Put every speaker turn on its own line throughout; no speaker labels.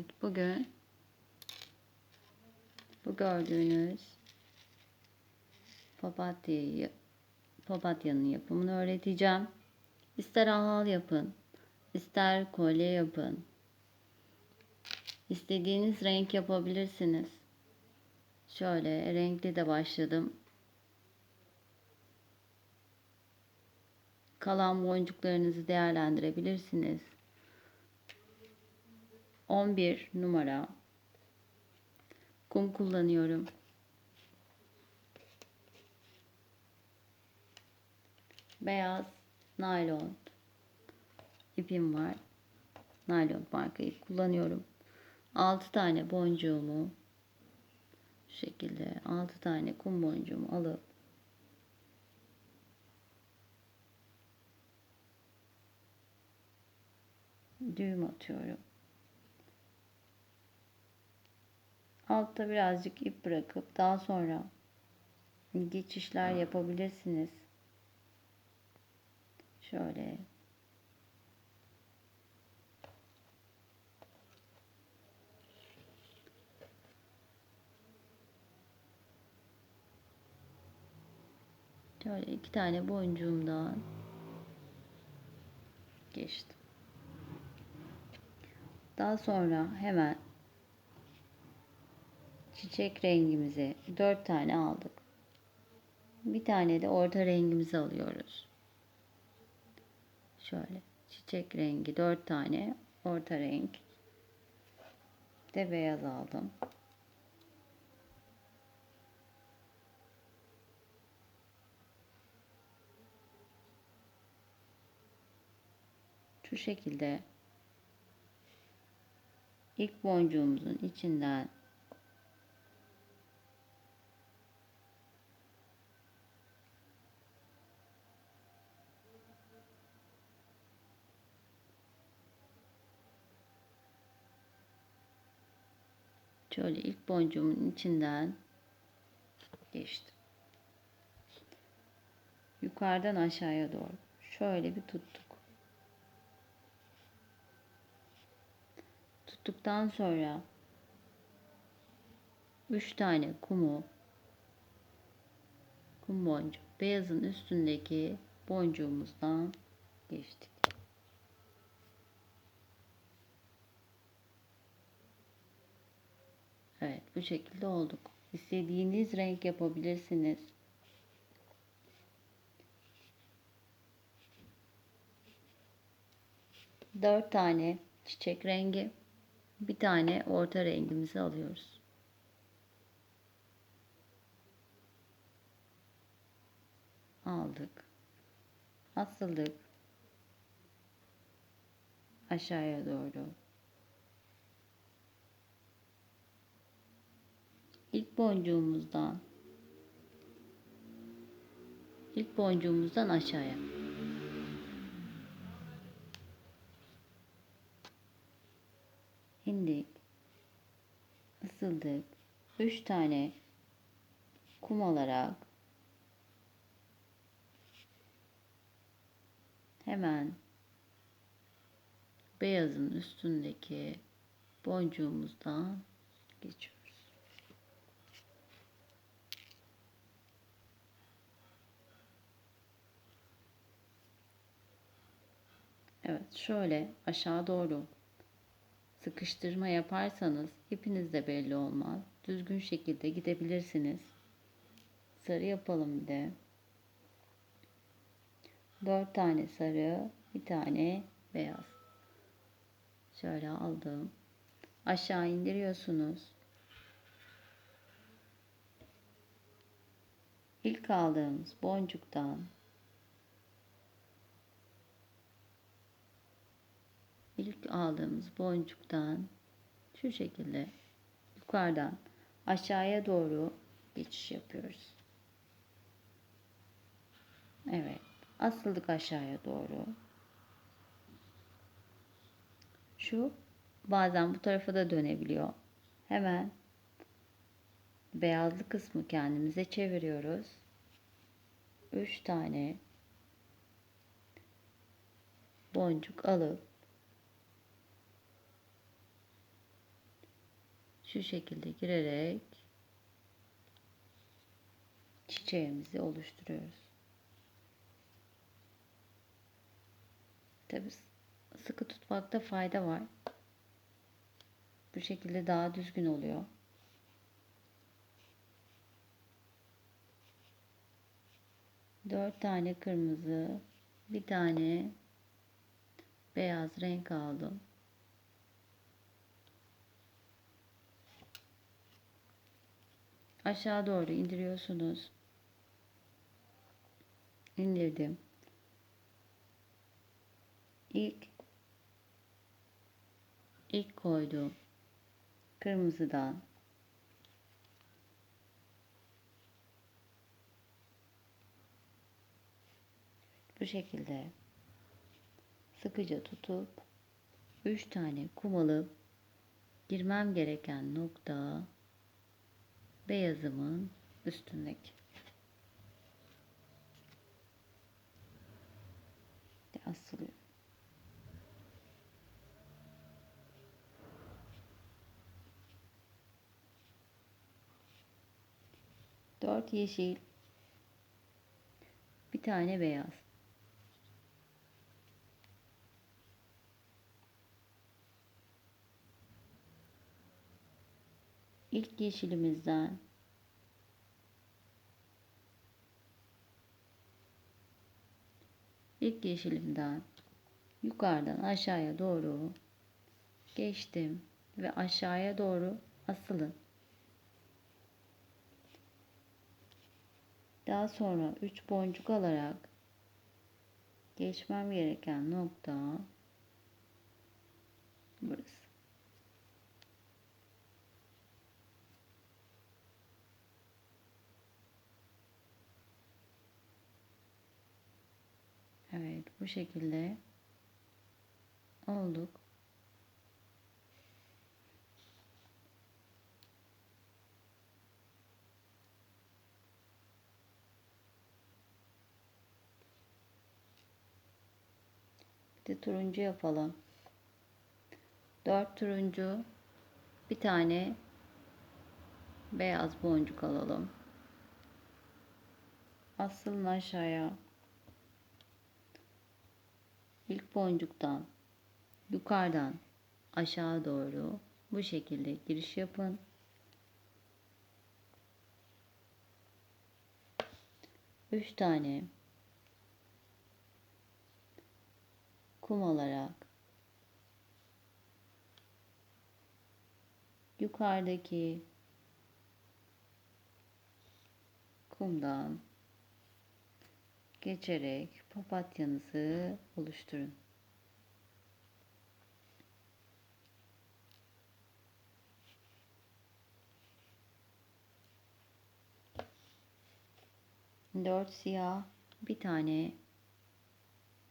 Evet, bugün bu gördüğünüz papatyayı papatyanın yapımını öğreteceğim. İster ahal yapın, ister kolye yapın. İstediğiniz renk yapabilirsiniz. Şöyle renkli de başladım. Kalan boncuklarınızı değerlendirebilirsiniz. 11 numara kum kullanıyorum. Beyaz naylon ipim var. Naylon marka ip kullanıyorum. 6 tane boncuğumu şu şekilde 6 tane kum boncuğumu alıp düğüm atıyorum. Altta birazcık ip bırakıp daha sonra geçişler yapabilirsiniz. Şöyle Şöyle iki tane boncuğumdan geçtim. Daha sonra hemen çiçek rengimize dört tane aldık. Bir tane de orta rengimizi alıyoruz. Şöyle çiçek rengi dört tane orta renk de beyaz aldım. Şu şekilde ilk boncuğumuzun içinden şöyle ilk boncuğumun içinden geçtim. Yukarıdan aşağıya doğru şöyle bir tuttuk. Tuttuktan sonra 3 tane kumu kum boncuk beyazın üstündeki boncuğumuzdan geçtik. Evet bu şekilde olduk. İstediğiniz renk yapabilirsiniz. Dört tane çiçek rengi, bir tane orta rengimizi alıyoruz. Aldık. Asıldık. Aşağıya doğru. İlk boncuğumuzdan ilk boncuğumuzdan aşağıya. indik. Isıldık. Üç tane kum alarak hemen beyazın üstündeki boncuğumuzdan geçiyoruz. Evet şöyle aşağı doğru sıkıştırma yaparsanız ipiniz de belli olmaz. Düzgün şekilde gidebilirsiniz. Sarı yapalım bir de. 4 tane sarı, bir tane beyaz. Şöyle aldım. Aşağı indiriyorsunuz. İlk aldığımız boncuktan ilk aldığımız boncuktan şu şekilde yukarıdan aşağıya doğru geçiş yapıyoruz. Evet. Asıldık aşağıya doğru. Şu bazen bu tarafa da dönebiliyor. Hemen beyazlı kısmı kendimize çeviriyoruz. 3 tane boncuk alıp şu şekilde girerek çiçeğimizi oluşturuyoruz. Tabi sıkı tutmakta fayda var. Bu şekilde daha düzgün oluyor. Dört tane kırmızı, bir tane beyaz renk aldım. Aşağı doğru indiriyorsunuz. İndirdim. İlk ilk koyduğum kırmızıdan bu şekilde sıkıca tutup 3 tane kum alıp girmem gereken nokta beyazımın üstündeki. Asılıyor. Dört yeşil, bir tane beyaz. İlk yeşilimizden ilk yeşilimden yukarıdan aşağıya doğru geçtim ve aşağıya doğru asılın. Daha sonra 3 boncuk alarak geçmem gereken nokta burası. Evet bu şekilde olduk. Bir de turuncu yapalım. Dört turuncu bir tane beyaz boncuk alalım. Asılın aşağıya ilk boncuktan yukarıdan aşağı doğru bu şekilde giriş yapın. Üç tane kum alarak yukarıdaki kumdan geçerek papatyanızı oluşturun. Dört siyah, bir tane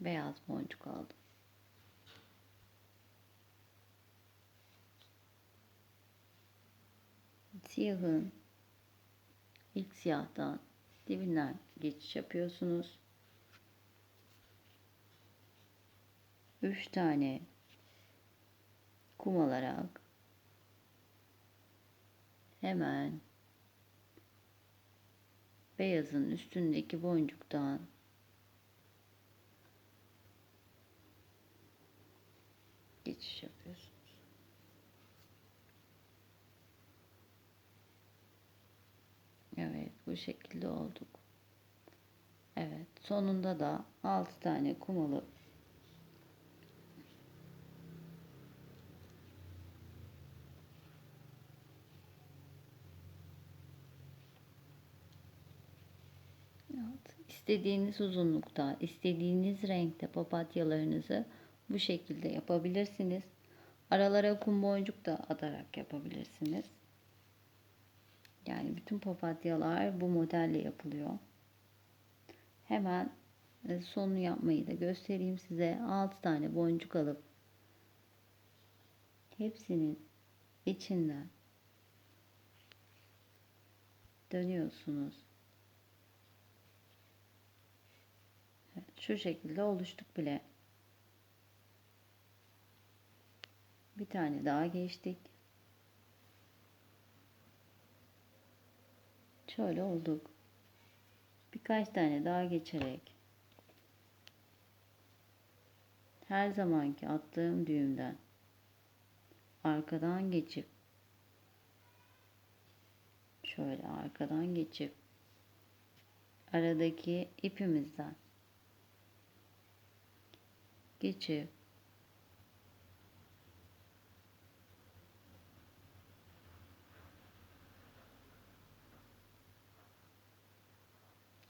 beyaz boncuk aldım. Siyahın ilk siyahtan dibinden geçiş yapıyorsunuz. 3 tane kum alarak hemen beyazın üstündeki boncuktan geçiş yapıyorsunuz. Evet bu şekilde olduk. Evet sonunda da 6 tane kum alıp istediğiniz uzunlukta, istediğiniz renkte papatyalarınızı bu şekilde yapabilirsiniz. Aralara kum boncuk da atarak yapabilirsiniz. Yani bütün papatyalar bu modelle yapılıyor. Hemen e, sonunu yapmayı da göstereyim size. 6 tane boncuk alıp hepsinin içinden dönüyorsunuz. Şu şekilde oluştuk bile. Bir tane daha geçtik. Şöyle olduk. Birkaç tane daha geçerek her zamanki attığım düğümden arkadan geçip şöyle arkadan geçip aradaki ipimizden geçip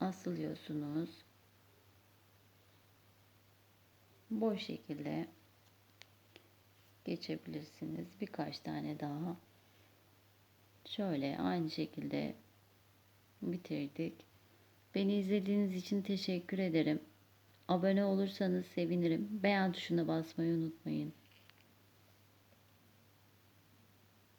asılıyorsunuz. Bu şekilde geçebilirsiniz. Birkaç tane daha. Şöyle aynı şekilde bitirdik. Beni izlediğiniz için teşekkür ederim. Abone olursanız sevinirim. Beğen tuşuna basmayı unutmayın.